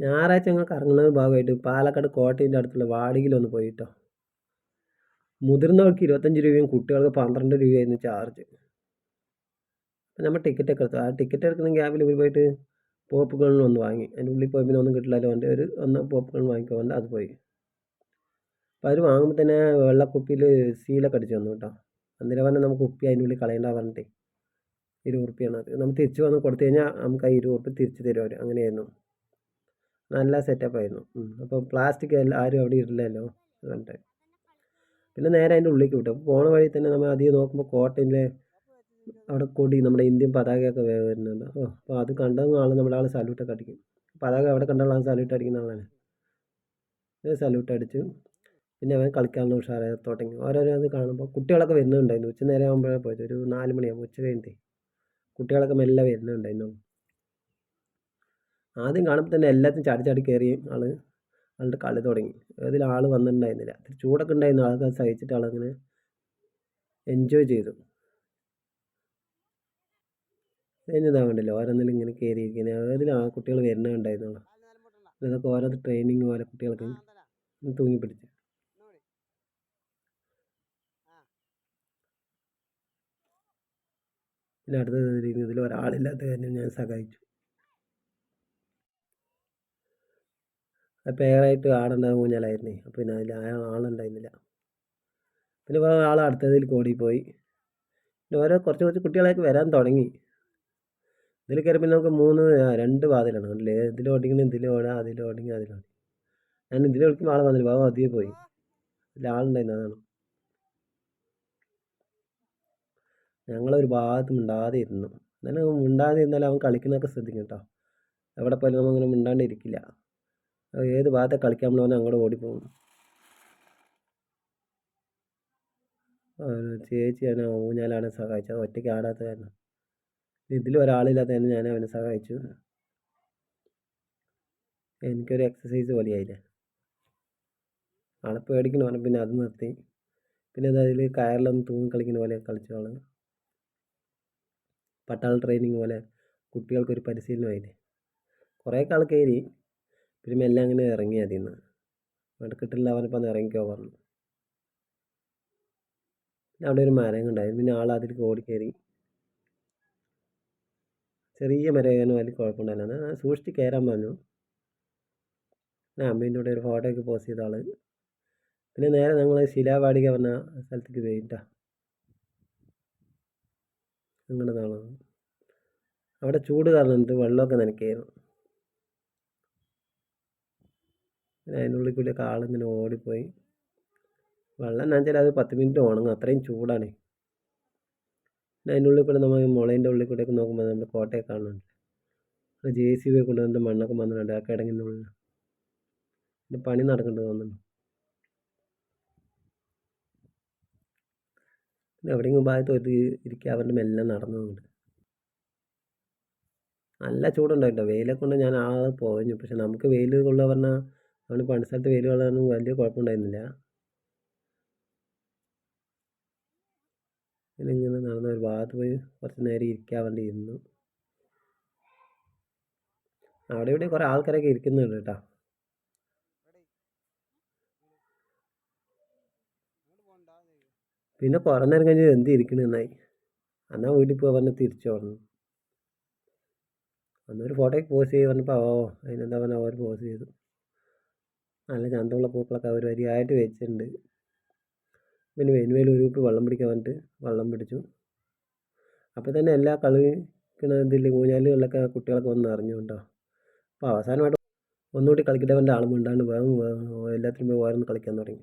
ഞായറാഴ്ച ഞങ്ങൾ കറങ്ങുന്ന ഭാഗമായിട്ട് പാലക്കാട് കോട്ടയിന്റെ അടുത്തുള്ള വാടികയിലൊന്ന് പോയിട്ടോ. മുതിർന്നവർക്ക് ഇരുപത്തഞ്ച് രൂപയും കുട്ടികൾക്ക് പന്ത്രണ്ട് രൂപയായിരുന്നു ചാർജ്. അപ്പം നമ്മൾ ടിക്കറ്റ് ഒക്കെ എടുത്തു. ആ ടിക്കറ്റ് എടുക്കുന്ന ഗ്യാപ്പിൽ ഇവർ പോയിട്ട് പോപ്കോൺ ഒന്ന് വാങ്ങി. അതിന്റെ ഉള്ളിൽ പോയി പിന്നെ ഒന്നും കിട്ടില്ലല്ലോ എന്റെ ഒരു ഒന്ന് പോപ്കോൺ വാങ്ങിക്കൊണ്ട് അത് പോയി. അപ്പോൾ അവർ വാങ്ങുമ്പോൾ തന്നെ വെള്ളക്കുപ്പിയിൽ സീലൊക്കെ അടിച്ചു വന്നു കേട്ടോ. അന്നേരം പറഞ്ഞാൽ നമുക്ക് കുപ്പി അതിന്റെ ഉള്ളിൽ കളയേണ്ട പറഞ്ഞിട്ട്. ഇരുപത് റുപ്യാണ് അത്. നമ്മൾ തിരിച്ച് വന്ന് കൊടുത്തു കഴിഞ്ഞാൽ നമുക്ക് ആ ഇരുപത് റുപ്യ തിരിച്ച് തരും അവർ അങ്ങനെയായിരുന്നു. നല്ല സെറ്റപ്പ് ആയിരുന്നു. അപ്പോൾ പ്ലാസ്റ്റിക് ആരും അവിടെ ഇടില്ലല്ലോ അതുകൊണ്ട് പിന്നെ നേരെ അതിന്റെ ഉള്ളിലേക്ക് വിട്ടു. അപ്പോൾ പോണ വഴി തന്നെ നമ്മൾ അധികം നോക്കുമ്പോൾ കോട്ടയിലെ അവിടെ കൊടി നമ്മുടെ ഇന്ത്യൻ പതാകയൊക്കെ വരുന്നുണ്ട്. ഓ അപ്പോൾ അത് കണ്ടെങ്കിൽ ആൾ നമ്മുടെ ആൾ സല്യൂട്ടൊക്കെ അടിക്കും. പതാക അവിടെ കണ്ടുള്ള ആൾ സല്യൂട്ട് അടിക്കുന്ന ആളാണ്. സല്യൂട്ട് അടിച്ചു. പിന്നെ അവൻ കളിക്കാനുള്ള ഉഷാറായി തുടങ്ങി. ഓരോരോ അത് കാണുമ്പോൾ കുട്ടികളൊക്കെ വരുന്നുണ്ടായിരുന്നു. ഉച്ച നേരം ആകുമ്പോഴേ പോയത്. ഒരു നാല് മണിയാകുമ്പോൾ ഉച്ച കഴിഞ്ഞിട്ട്. കുട്ടികളൊക്കെ മെല്ലെ വരുന്നുണ്ടായിരുന്നു. ആദ്യം കാണുമ്പോൾ തന്നെ എല്ലാത്തിനും ചാടി ചാടി കയറി ആൾ ആളുടെ കളി തുടങ്ങി. അതിൽ ആൾ വന്നിട്ടുണ്ടായിരുന്നില്ല. ചൂടൊക്കെ ഉണ്ടായിരുന്നു. ആൾക്ക് സഹിച്ചിട്ട് ആളങ്ങനെ എൻജോയ് ചെയ്തു. കഴിഞ്ഞതാവണ്ടല്ലോ ഓരോന്നിലും ഇങ്ങനെ കയറിയിരിക്കുന്നത് അതിൽ ആ കുട്ടികൾ വരുന്നുണ്ടായിരുന്നുള്ളൂ ഇതൊക്കെ ഓരോ ട്രെയിനിങ് പോലെ കുട്ടികൾക്ക് തൂങ്ങി പിടിച്ചു പിന്നെ അടുത്ത ഇതിൽ ഒരാളില്ലാത്ത കാര്യം ഞാൻ സഹായിച്ചു. പേരായിട്ട് ആടേണ്ട ഊഞ്ഞാലായിരുന്നേ. അപ്പോൾ പിന്നെ അതിൽ ആളുണ്ടായിരുന്നില്ല. പിന്നെ ആൾ അടുത്തതിൽ കൂടിപ്പോയി. പോയി പിന്നെ ഓരോ കുറച്ച് കുറച്ച് കുട്ടികളൊക്കെ വരാൻ തുടങ്ങി. ഇതിൽ കയറി നമുക്ക് മൂന്ന് രണ്ട് വാതിലാണ്. കണ്ടില്ലേ? ഇതിൽ ഓടിക്കണം ഇതിൽ ഓടാം അതിൽ ഓടിക്കണം അതിലാണ് ഞാൻ ഇതിൽ ഓടിക്കുമ്പോൾ ആൾ വന്നില്ല. ബാബു അതിൽ പോയി. ഇതിൽ ആളുണ്ടായിരുന്നു അതാണ്. ഞങ്ങളൊരു ഭാഗത്ത് മിണ്ടാതെ ഇരുന്നു. എന്നാലും മിണ്ടാതെ ഇരുന്നാലും അവൻ കളിക്കുന്നതൊക്കെ ശ്രദ്ധിക്കും കേട്ടോ. എവിടെ പോയാലും നമ്മൾ അങ്ങനെ ഇരിക്കില്ല ഏത് ഭാഗത്തെ കളിക്കാൻ വേണ്ടി അങ്ങോട്ട് ചേച്ചി എന്നെ ഊഞ്ഞാലാണ് സഹായിച്ചത്. ഒറ്റയ്ക്ക് ആടാത്ത കാരണം ഇതിൽ ഒരാളില്ലാത്ത തന്നെ ഞാൻ അവനെ സഹായിച്ചു. എനിക്കൊരു എക്സസൈസ് പോലെയായില്ലേ. ആളെ പേടിക്കണ പറഞ്ഞു പിന്നെ അത് നിർത്തി. പിന്നെ അതിൽ കയറിലൊന്ന് തൂങ്ങി കളിക്കുന്ന പോലെ കളിച്ചു പട്ടാള ട്രെയിനിങ് പോലെ കുട്ടികൾക്കൊരു പരിശീലനമായില്ലേ. കുറേ ആൾ കയറി. പിന്നെ മെല്ലെ അങ്ങനെ ഇറങ്ങി അതിൽ നിന്ന് നടുക്കിട്ടില്ല അവനിപ്പോൾ അന്ന് ഇറങ്ങിക്കോ പറഞ്ഞു. അവിടെ ഒരു മരം ഉണ്ടായിരുന്നു. പിന്നെ ആൾ അതിലേക്ക് ഓടിക്കയറി ചെറിയ മരമായിരുന്നു വലിയ കുഴപ്പമുണ്ടായിരുന്നു സൂക്ഷിച്ച് കയറാൻ പറഞ്ഞു. പിന്നെ അമ്മേന്റെ കൂടെ ഒരു ഫോട്ടോ ഒക്കെ പോസ്റ്റ് ചെയ്ത ആൾ പിന്നെ നേരെ ഞങ്ങൾ ശിലാവാടിക പറഞ്ഞ സ്ഥലത്തേക്ക് പോയിട്ടാ നിങ്ങളുടെ നാളാണ് അവിടെ ചൂട് കാരണം വെള്ളമൊക്കെ നനയ്ക്കായിരുന്നു. പിന്നെ അതിനുള്ളിൽ കൂടിയൊക്കെ ആളിങ്ങനെ ഓടിപ്പോയി. വെള്ളം നനച്ചാൽ അത് പത്ത് മിനിറ്റ് ഉണങ്ങും. അത്രയും ചൂടാണ്. പിന്നെ അതിന്റെ ഉള്ളിൽ കൂടെ നമ്മൾ മുളേന്റെ ഉള്ളിൽ കൂടെയൊക്കെ നോക്കുമ്പോൾ നമ്മുടെ കോട്ടയെ കാണുന്നുണ്ട്. ജെ സി ബി കൊണ്ടുവന്നിട്ട് മണ്ണൊക്കെ വന്നിട്ടുണ്ട് ആ കിടങ്ങിന്റെ ഉള്ളിൽ. പിന്നെ പണി നടക്കേണ്ടത് തോന്നുന്നു. പിന്നെ എവിടെയെങ്കിലും ഭാഗത്ത് ഒരു ഇരിക്കുക അവരുടെ മെല്ലെ നടന്നു പോകുന്നുണ്ട് നല്ല ചൂടുണ്ടായിട്ടോ. വെയിലൊക്കെ കൊണ്ട് ഞാൻ ആ പോയഞ്ഞു പക്ഷെ നമുക്ക് വെയിൽ കൊള്ളുക പറഞ്ഞാൽ നമ്മൾ പണി സ്ഥലത്ത് വെയിൽ വലിയ കുഴപ്പമുണ്ടായിരുന്നില്ല. പിന്നെ ഇങ്ങനെ നടന്ന ഒരു ഭാഗത്ത് പോയി കുറച്ച് നേരം ഇരിക്കാൻ വേണ്ടി ഇരുന്നു അവിടെ ഇവിടെ കുറേ ആൾക്കാരൊക്കെ ഇരിക്കുന്നുണ്ട് കേട്ടോ. പിന്നെ കുറേ നേരം കഴിഞ്ഞ് എന്ത് ഇരിക്കണെന്നായി എന്നാൽ വീട്ടിൽ പോയി പറഞ്ഞ് തിരിച്ചു വന്നു അന്നൊരു ഫോട്ടോയ്ക്ക് പോസ്റ്റ് ചെയ്ത് പറഞ്ഞപ്പോൾ ഓ അതിനെന്താ പറഞ്ഞാൽ അവർ പോസ്റ്റ് ചെയ്തു. നല്ല ചന്തമുള്ള പൂക്കളൊക്കെ അവർ വരിയായിട്ട് വെച്ചിട്ടുണ്ട്. പിന്നെ വെനുവേൽ ഒരു കുപ്പി വെള്ളം പിടിക്കാൻ വന്നിട്ട് വെള്ളം പിടിച്ചു. അപ്പോൾ തന്നെ എല്ലാ കളിക്കണതിൽ ഊഞ്ഞാലുകളിലൊക്കെ കുട്ടികളൊക്കെ വന്ന് അറിഞ്ഞു കേട്ടോ അപ്പോൾ അവസാനമായിട്ട് ഒന്നുകൂടി കളിക്കേണ്ടവന്റെ ആളും ഉണ്ടാണ്ട് വേഗം എല്ലാത്തിനും പോയി ഓരോന്ന് കളിക്കാൻ തുടങ്ങി.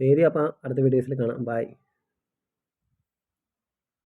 ശരി അപ്പം അടുത്ത വീഡിയോസിൽ കാണാം. ബായ്